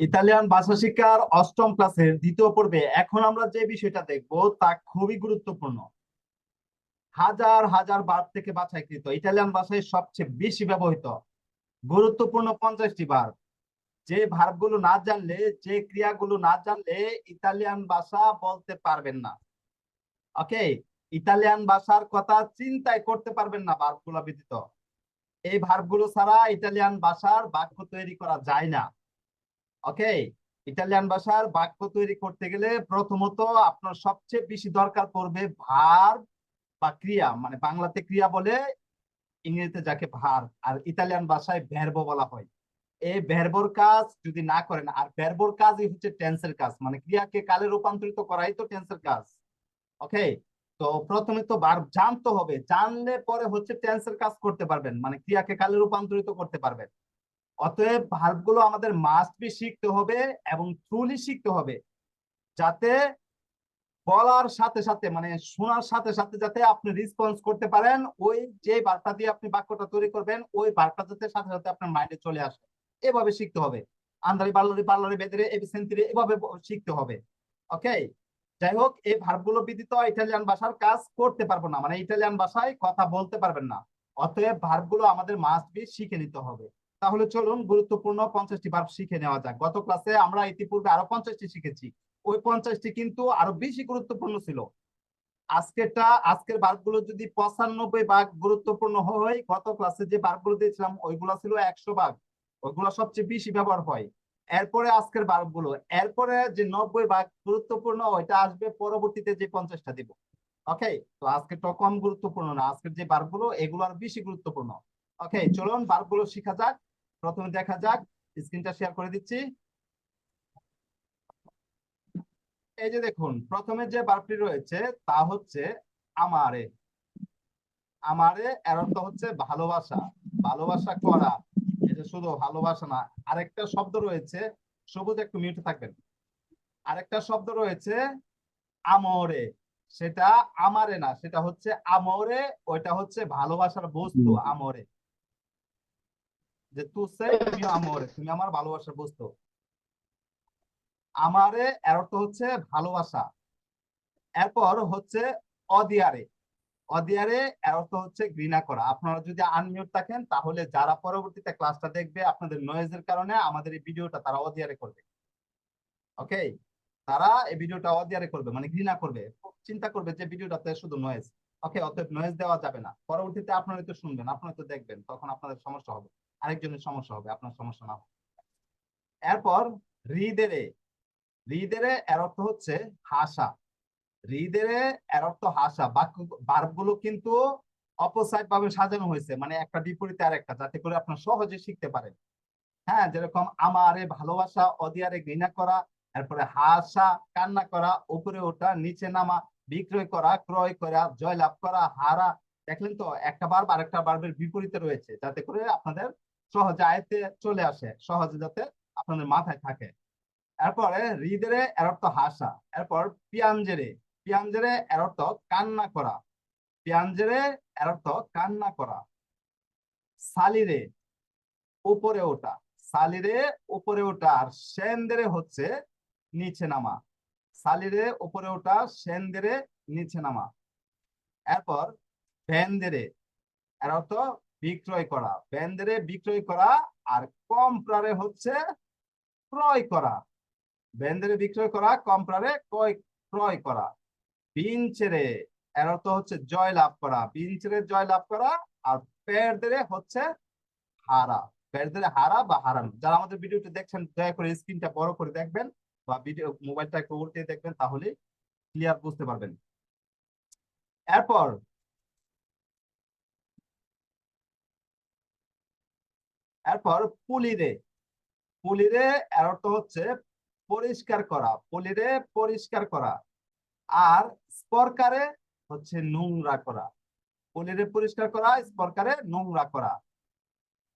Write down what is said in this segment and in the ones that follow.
Italian ভাষা শিক্ষার অষ্টম ক্লাসের দ্বিতীয় পর্বে এখন আমরা যে বিষয়টা দেখব তা খুবই গুরুত্বপূর্ণ। হাজার হাজার বার থেকে বাছাইকৃত ইতালিয়ান ভাষায় সবচেয়ে বেশি ব্যবহৃত গুরুত্বপূর্ণ পঞ্চাশটি বার যে ভার্বগুলো না জানলে, যে ক্রিয়াগুলো না জানলে ইতালিয়ান ভাষা বলতে পারবেন না। ওকে? ইতালিয়ান ভাষার কথা চিন্তায় করতে পারবেন না ভার্বগুলো ব্যতীত। এই ভার্বগুলো ছাড়া ইতালিয়ান ভাষার বাক্য তৈরি করা যায় না। ওকে ইটালিয়ান ভাষার বাক্য তৈরি করতে গেলে প্রথমত আপনার সবচেয়ে বেশি দরকার পড়বে ভার বা ক্রিয়া মানে বাংলাতে ক্রিয়া বলে ইংরেজিতে যাকে ভার আর ইতালিয়ান ভাষায় ভ্যারবো বলা হয়। এই ভ্যারবোর কাজ যদি না করেন, আর ভ্যারবোর কাজই হচ্ছে টেন্সের কাজ মানে ক্রিয়াকে কালে রূপান্তরিত করাই তো টেন্সের কাজ। ওকে তো প্রথমে তো ভার্ব জানতে হবে, জানলে পরে হচ্ছে টেন্সের কাজ করতে পারবেন মানে ক্রিয়াকে কালে রূপান্তরিত করতে পারবেন। অতএব ভার্বগুলো আমাদের মাস্ট বি শিখতে হবে এবং ট্রুলি শিখতে হবে। যাতে বলার সাথে সাথে মানে শোনার সাথে সাথে যাতে আপনি রেসপন্স করতে পারেন, ওই যে বার্তা দিয়ে আপনি বাক্যটা তৈরি করবেন, ওই বার্তা যাতে সাথে সাথে আপনার মাইন্ডে চলে আসে। এভাবে শিখতে হবে। আন্দারি পার্লারি পার্লারি বেদরে এবিসেন্তিরে এভাবে শিখতে হবে। ওকে যাই হোক, এই ভার্বগুলো বিদিত ইটালিয়ান ভাষার কাজ করতে পারব না। মানে ইটালিয়ান ভাষায় কথা বলতে পারবেন না। অতএব ভার্বগুলো আমাদের মাস্ট বি শিখে নিতে হবে। তাহলে চলুন গুরুত্বপূর্ণ পঞ্চাশটি ভার্ব শিখে নেওয়া যাক। গত ক্লাসে আমরা ইতিপূর্বে আরও পঞ্চাশটি শিখেছি। ওই পঞ্চাশটি কিন্তু আরও বেশি গুরুত্বপূর্ণ ছিল। আজকেরটা, আজকের ভার্বগুলো যদি পঁচানব্বই ভাগ গুরুত্বপূর্ণ হয়, গত ক্লাসে যে ভার্বগুলো দিয়েছিলাম, ওইগুলো ছিল একশো ভাগ। ওইগুলো সবচেয়ে বেশি ব্যবহার হয়। এরপরে আজকের ভার্বগুলো এরপরে যে নব্বই ভাগ গুরুত্বপূর্ণ, ওইটা আসবে পরবর্তীতে যে পঞ্চাশটা দিব। ওকে তো আজকেরটা কম গুরুত্বপূর্ণ না। আজকের যে ভার্বগুলো এগুলো আর বেশি গুরুত্বপূর্ণ। ওকে চলুন ভার্বগুলো শেখা যাক। প্রথমে দেখা যাক স্ক্রিনটা শেয়ার করে দিচ্ছি। এই যে দেখুন প্রথমে যে বার্বটি রয়েছে তা হচ্ছে আমারে। আমারে এর অর্থ হচ্ছে ভালোবাসা। ভালোবাসা করা এটা শুধু ভালোবাসা না আরেকটা শব্দ রয়েছে সবুজ একটু মিউটে থাকবেন। আরেকটা শব্দ রয়েছে আমরে সেটা আমারে না সেটা হচ্ছে আমরে ওইটা হচ্ছে ভালোবাসার বস্তু আমরে। যে তু সে তুমি আমরে তুমি আমার ভালোবাসার বস্তু আমারে এর অর্থ হচ্ছে ভালোবাসা। এরপর হচ্ছে অদিয়ারে। অদিয়ারে এর অর্থ হচ্ছে ঘৃণা করা। আপনারা যদি আনমিউট থাকেন তাহলে যারা পরবর্তীতে ক্লাসটা দেখবে আপনাদের নয়েজের কারণে আমাদের এই ভিডিওটা তারা অদিয়ারে করবে। ওকে তারা এই ভিডিওটা অদিয়ারে করবে মানে ঘৃণা করবে। চিন্তা করবে যে ভিডিওটাতে শুধু নয়েজ ওকে অতএব নয়েজ দেওয়া যাবে না। পরবর্তীতে আপনারা তো শুনবেন আপনারা তো দেখবেন তখন আপনাদের সমস্যা হবে। আরেকজনের সমস্যা হবে, আপনার সমস্যা না। এরপর হৃদেরে হৃদেরে এর অর্থ হচ্ছে হাসা হৃদেরে এর অর্থ হাসা, বাক্য বার্বগুলো কিন্তু অপোসাইড ভাবে সাজানো হয়েছে মানে একটা বিপরীতে আর একটা, যাতে করে আপনার সহজে শিখতে পারেন হ্যাঁ যেরকম আমারে ভালোবাসা, অদিয়ারে ঘৃণা করা, এরপরে হাসা, কান্না করা, উপরে ওঠা, নিচে নামা, বিক্রয় করা, ক্রয় করা, জয়লাভ করা, হারা, দেখলেন তো, একটা বার্ব আরেকটা বার্বের বিপরীতে রয়েছে, যাতে করে আপনাদের সহজে আয়তে চলে আসে, সহজে যাতে আপনাদের মাথায় থাকে। এরপরে হৃদরে এর অর্থ হাসা, এরপর পিয়াঞ্জেরে পিয়াঞ্জেরে এর অর্থ কান্না করা। পিয়াঞ্জেরে এর অর্থ কান্না করা। সালিরে উপরে ওঠা। সালিরে উপরে ওঠা আর সেন্দেরে হচ্ছে নিচে নামা। সালিরে উপরে ওঠা, সেন্দেরে নিচে নামা। এরপর ভেন্দেরে, এর অর্থ বিক্রয় করা। ভেন্দেরে বিক্রয় করা আর কম প্রারে হচ্ছে ক্রয় করা। ভেন্দেরে বিক্রয় করা, কম্প্রারে ক্রয় ক্রয় করা। বিনচেরে, এর অর্থ হচ্ছে জয় লাভ করা। বিন ছেড়ে জয় লাভ করা আর পেরদেরে হচ্ছে হারা। পেরদেরে হারা বা হারানো। যারা আমাদের ভিডিওটি দেখছেন, দয়া করে স্ক্রিনটা বড় করে দেখবেন বা ভিডিও, মোবাইলটা একটু উল্টে দেখবেন, তাহলে ক্লিয়ার বুঝতে পারবেন। এরপর এরপর পুলিরে। পুলিরে এর অর্থ হচ্ছে পরিষ্কার করা। পুলিরে পরিষ্কার করা। আর স্পরকারে হচ্ছে নোংরা করা। পুলিরে পরিষ্কার করা, স্পরকারে নোংরা করা।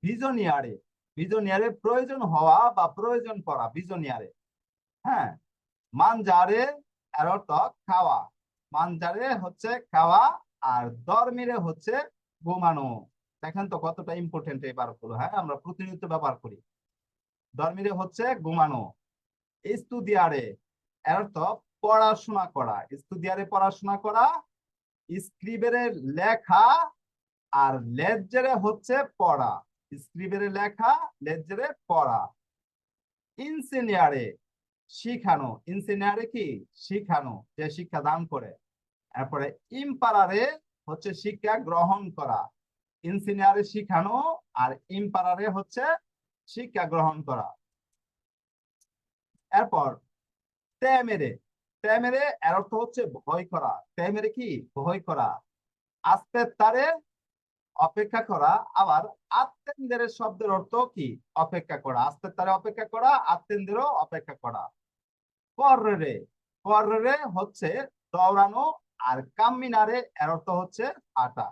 ভিজনিয়ারে ভিজনিয়ারে প্রয়োজন হওয়া বা প্রয়োজন করা ভিজনিয়ারে হ্যাঁ? মানজারে এর অর্থ খাওয়া। মানজারে হচ্ছে খাওয়া আর দরমিরে হচ্ছে ঘুমানো। দেখেন তো কতটা ইম্পর্টেন্ট এই বারগুলো হ্যাঁ? আমরা প্রতিনিয়ত ব্যবহার করি। ধর্মীরে হচ্ছে ঘুমানো, ইস্তুদিয়ারে, এর অর্থ পড়াশোনা করা। ইস্তুদিয়ারে পড়াশোনা করা স্ক্রিবের লেখা আর লেজরে হচ্ছে পড়া। স্ক্রিবের লেখা লেজরে পড়া। ইঞ্জিনিয়ারে শিখানো। ইঞ্জিনিয়ারে কি? শিখানো, যে শিক্ষা দান করে। তারপরে ইম্পারারে হচ্ছে শিক্ষা গ্রহণ করা। ইনসিনিয়ারে শিখানো আর ইম্পারারে হচ্ছে শিক্ষা গ্রহণ করা। এরপর, তেমেরে। তেমেরে এর অর্থ হচ্ছে ভয় করা। তেমেরে কি? ভয় করা। আস্তে তারে অপেক্ষা করা। আবার আত্মেন্দ্রের শব্দের অর্থ কি? অপেক্ষা করা। আস্তে তারে অপেক্ষা করা, আত্মেন্দ্রেরও অপেক্ষা করা। পর্রে। পর্রে হচ্ছে দৌড়ানো আর কামিনারে এর অর্থ হচ্ছে হাঁটা।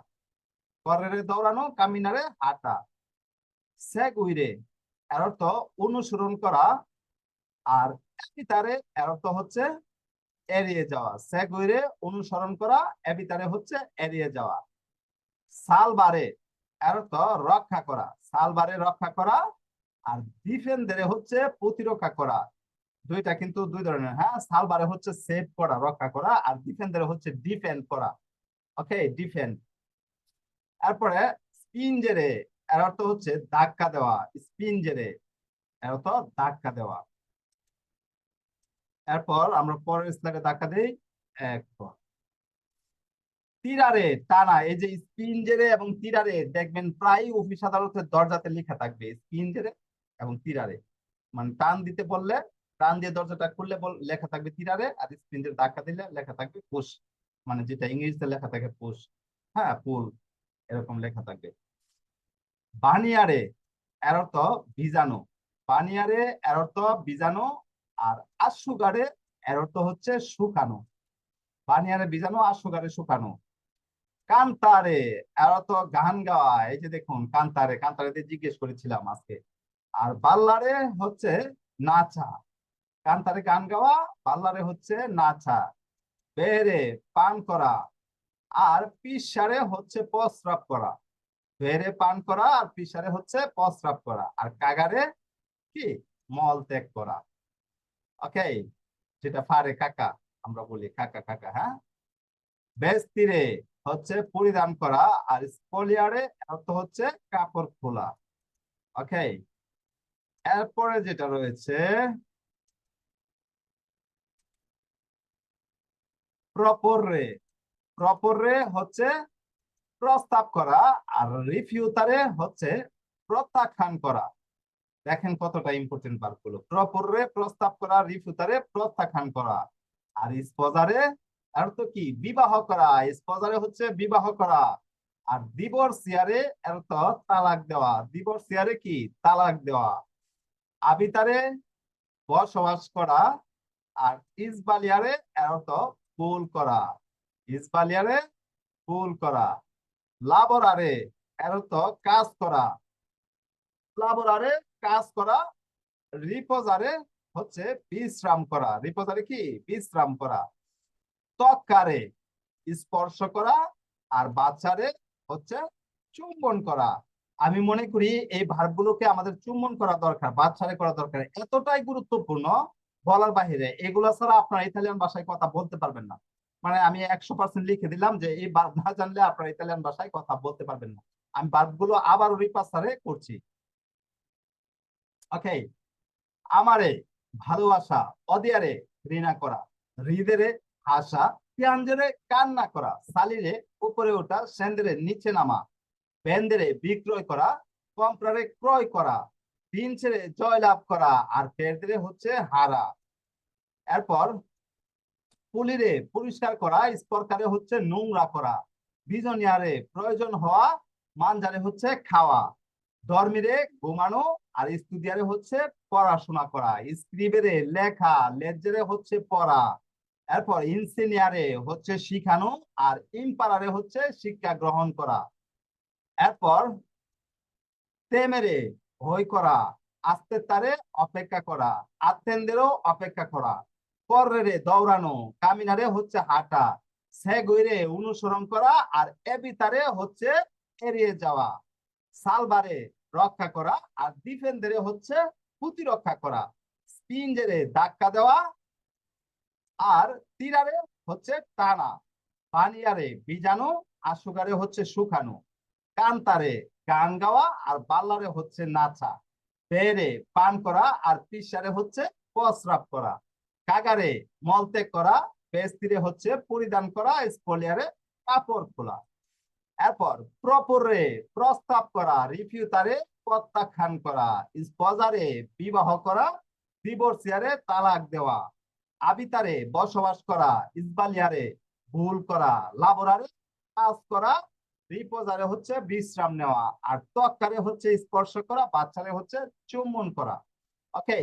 পর্রে দৌড়ানো, কামিনারে হাঁটা। সেগুইরে এর অর্থ অনুসরণ করা। আর এবিতারে এর অর্থ হচ্ছে এড়িয়ে যাওয়া। সেগুইরে অনুসরণ করা এবিতারে হচ্ছে এড়িয়ে যাওয়া। সালবারে, এর অর্থ রক্ষা করা। সালবারে রক্ষা করা আর ডিফেন্ডারে হচ্ছে প্রতিরক্ষা করা। দুইটা কিন্তু দুই ধরনের হ্যাঁ? সালবারে হচ্ছে সেভ করা, রক্ষা করা আর ডিফেন্ডারে হচ্ছে ডিফেন্ড করা। Okay, defend. তারপরে স্পিনজেরে এর অর্থ হচ্ছে ধাক্কা দেওয়া। স্পিনজেরে এর অর্থ ধাক্কা দেওয়া। এরপর আমরা পরের স্লাইডে ধাক্কা দেই। একপর তিরারে টানা, এই যে স্পিনজেরে এবং তিরারে, দেখবেন প্রায় অফিস আদালতের দরজাতে লেখা থাকবে স্পিনজেরে এবং তিরারে। মানে টান দিতে বললে, টান দিয়ে দরজাটা খুললে লেখা থাকবে তিরারে আর স্পিনজের ধাক্কা দিলে লেখা থাকবে পুশ মানে যেটা ইংরেজিতে লেখা থাকে পুশ হ্যাঁ পুল এরকম লেখা থাকবে। বানিয়ারে এর অর্থ বীজাণু। বানিয়ারে এর অর্থ বীজাণু আর আশুগারে এর অর্থ হচ্ছে শুকানো। বানিয়ারে বীজাণু, আশুগারে শুকানো। কান্তারে এর অর্থ গান গাওয়া। এই যে দেখুন, কান্তারে কান্তারে দিয়ে জিজ্ঞেস করেছিলাম আজকে। আর বাল্লারে হচ্ছে নাচা। কান্তারে গান গাওয়া, বাল্লারে হচ্ছে নাচা। বেরে পান করা। আর পিসারে হচ্ছে প্রস্রাব করা। বেরে পান করা আর পিসারে হচ্ছে প্রস্রাব করা। আর কাগারে কি? মল ত্যাগ করা। ওকে যেটা ফারে কাকা, আমরা বলি কাকা কাকা হ্যাঁ? বেস্তিরে হচ্ছে পরিধান করা আর স্পলিয়ারে অর্থ হচ্ছে কাপড় খোলা। ওকে এরপরে যেটা রয়েছে, প্রপরে প্রপরে হচ্ছে প্রস্তাব করা আর রিফিউতারে হচ্ছে প্রত্যাখ্যান করা। দেখেন কতটা ইম্পর্টেন্ট বারগুলো প্রপরে প্রস্তাব করা, রিফিউতারে প্রত্যাখ্যান করা। আর স্পজারে, আর তো কি? বিবাহ করা। স্পজারে হচ্ছে বিবাহ করা। আর ডিভোর্সিয়ারে এর তো তালাক দেওয়া। ডিভোর্সিয়ারে কি? তালাক দেওয়া। আবিতারে বসবাস করা। আর ইসবালিয়ারে, এর অর্থ ফুল করা। ইসবালিয়ারে ফুল করা। লাবরারে এর অর্থ কাজ করা। লাবরারে কাজ করা, রিপোজারে হচ্ছে বিশ্রাম করা। রিপোজারে কি? বিশ্রাম করা। ত্বকারে স্পর্শ করা আর বাচ্চারে হচ্ছে চুম্বন করা। আমি মনে করি এই ভার্বগুলোকে আমাদের চুম্বন করা দরকার বাচ্চারে করা দরকার। এতটাই গুরুত্বপূর্ণ বলার বাহিরে, এগুলো ছাড়া আপনার ইতালিয়ান ভাষায় কথা বলতে পারবেন না। মানে আমি একশো পার্সেন্ট লিখে দিলাম যে এই ভার্ব না জানলে আপনার ইতালিয়ান ভাষায় কথা বলতে পারবেন না। আমি ভার্বগুলো আবার রিপাসারে করছি। ওকে আমারে ভালোবাসা, অদিয়ারে ঘৃণা করা, হৃদরে হাসা, পিয়াঞ্জরে কান্না করা, সালিরে উপরে ওঠা, সেন্দ্রে নিচে নামা, বেন্দেরে বিক্রয় করা, কম্প্রারে ক্রয় করা দিন ছেড়ে জয় লাভ করা, আর পেরদের হচ্ছে হারা। এরপর পুলিরে পরিষ্কার করা, স্পরকারে হচ্ছে নোংরা করা। বিজনিয়ারে প্রয়োজন হওয়া, মানজারে হচ্ছে খাওয়া। ধর্মীরে ঘুমানো আর স্টুডিয়ারে হচ্ছে পড়াশোনা করা। স্ক্রিবেরে লেখা লেজরে হচ্ছে পড়া। এরপর ইনসিনিয়ারে হচ্ছে শিখানো আর ইম্পারারে হচ্ছে শিক্ষা গ্রহণ করা। এরপর তেমেরে ভয় করা, আস্তে তারে অপেক্ষা করা, আত্মেন্দেরও অপেক্ষা করা। পরেরে দৌড়ানো, কামিনারে হচ্ছে হাঁটা সেগুইরে অনুসরণ করা আর এবিতারে হচ্ছে এড়িয়ে যাওয়া। সালবারে রক্ষা করা আর ডিফেন্ডারে হচ্ছে প্রতিরক্ষা করা। স্পিনজেরে ধাক্কা দেওয়া আর তীরারে হচ্ছে টানা, পানিয়ারে বীজাণু আর সুগারে হচ্ছে শুকানো। কান্তারে গান গাওয়া আর বাল্লারে হচ্ছে নাচা। পেরে পান করা আর পিসারে হচ্ছে প্রস্রাব করা। কাগারে মলত্যাগ করা বেস্তিরে হচ্ছে পরিধান করা, স্পলিয়ারে কাপড় খোলা। এরপর প্রপরে প্রস্তাব করা, রিফিউতারে প্রত্যাখ্যান করা, স্পজারে বিবাহ করা, ডিভোর্সিয়ারে তালাক দেওয়া, আবিতারে বসবাস করা, ইসবালিয়ারে ভুল করা, লাবরারে কাজ করা, রিপোজারে হচ্ছে বিশ্রাম নেওয়া, আর ত্বকারে হচ্ছে স্পর্শ করা, বাচ্চারে হচ্ছে চুম্বন করা। ওকে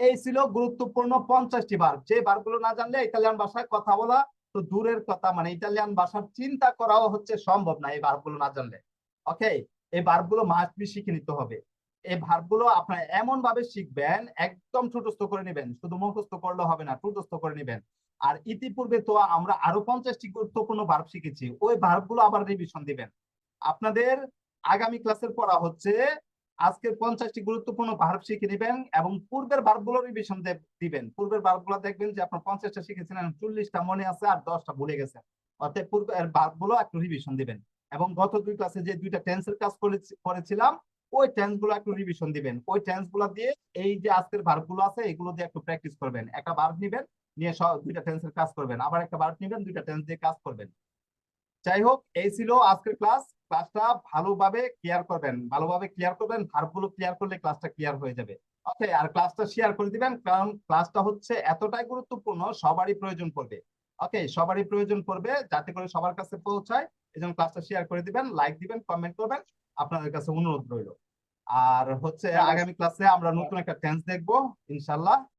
এই ছিল গুরুত্বপূর্ণ পঞ্চাশটি বার যে বারগুলো না জানলে ইতালিয়ান ভাষায় কথা বলা তো দূরের কথা মানে ইতালিয়ান ভাষার চিন্তা করাও হচ্ছে সম্ভব না এই ভার্বগুলো না জানলে। ওকে এই ভার্বগুলো মাস্ট বি শিখে নিতে হবে। এই ভার্বগুলো আপনারা এমন ভাবে শিখবেন, একদম ঠুটস্থ করে নেবেন, শুধু মুখস্থ করলে হবে না ঠুটস্থ করে নেবেন। আর ইতিপূর্বে তো আমরা আরও পঞ্চাশটি গুরুত্বপূর্ণ ভার্ব শিখেছি, ওই ভার্বগুলো আবার রিভিশন দিবেন। আপনাদের আগামী ক্লাসের পড়া হচ্ছে আজকের পঞ্চাশটি গুরুত্বপূর্ণ ভার্ব শিখে নেবেন এবং পূর্বের ভার্বগুলো রিভিশন দিবেন। পূর্বের ভার্বগুলো দেখবেন যে আপনার পঞ্চাশটা শিখেছিলেন, চল্লিশটা মনে আছে আর দশটা ভুলে গেছেন অর্থাৎ পূর্বের ভার্বগুলো একটু রিভিশন দিবেন। এবং গত দুই ক্লাসে যে দুইটা টেন্সের কাজ করেছিলাম, ওই টেন্সগুলো একটু রিভিশন দিবেন। ওই টেন্সগুলো দিয়ে এই যে আজকের ভার্বগুলো আছে, এগুলো দিয়ে একটু প্র্যাকটিস করবেন। একটা ভার্ব নিবেন, নিয়ে দুইটা টেন্সের কাজ করবেন। আবার একটা ভার্ব নিবেন, দুইটা টেন্স দিয়ে কাজ করবেন। যাই হোক, এই ছিল আজকের ক্লাস ক্লাসটা ভালোভাবে ক্লিয়ার করবেন ভালোভাবে ক্লিয়ার করবেন ভার্বগুলো ক্লিয়ার করলে ক্লাসটা ক্লিয়ার হয়ে যাবে। ওকে আর ক্লাসটা শেয়ার করে দিবেন কারণ ক্লাসটা হচ্ছে এতটাই গুরুত্বপূর্ণ সবারই প্রয়োজন পড়বে। ওকে সবারই প্রয়োজন পড়বে যাতে করে সবার কাছে পৌঁছায় এই জন্য ক্লাসটা শেয়ার করে দিবেন লাইক দিবেন কমেন্ট করবেন আপনাদের কাছে অনুরোধ রইল। আর হচ্ছে আগামী ক্লাসে আমরা নতুন একটা টেন্স দেখব ইনশাল্লাহ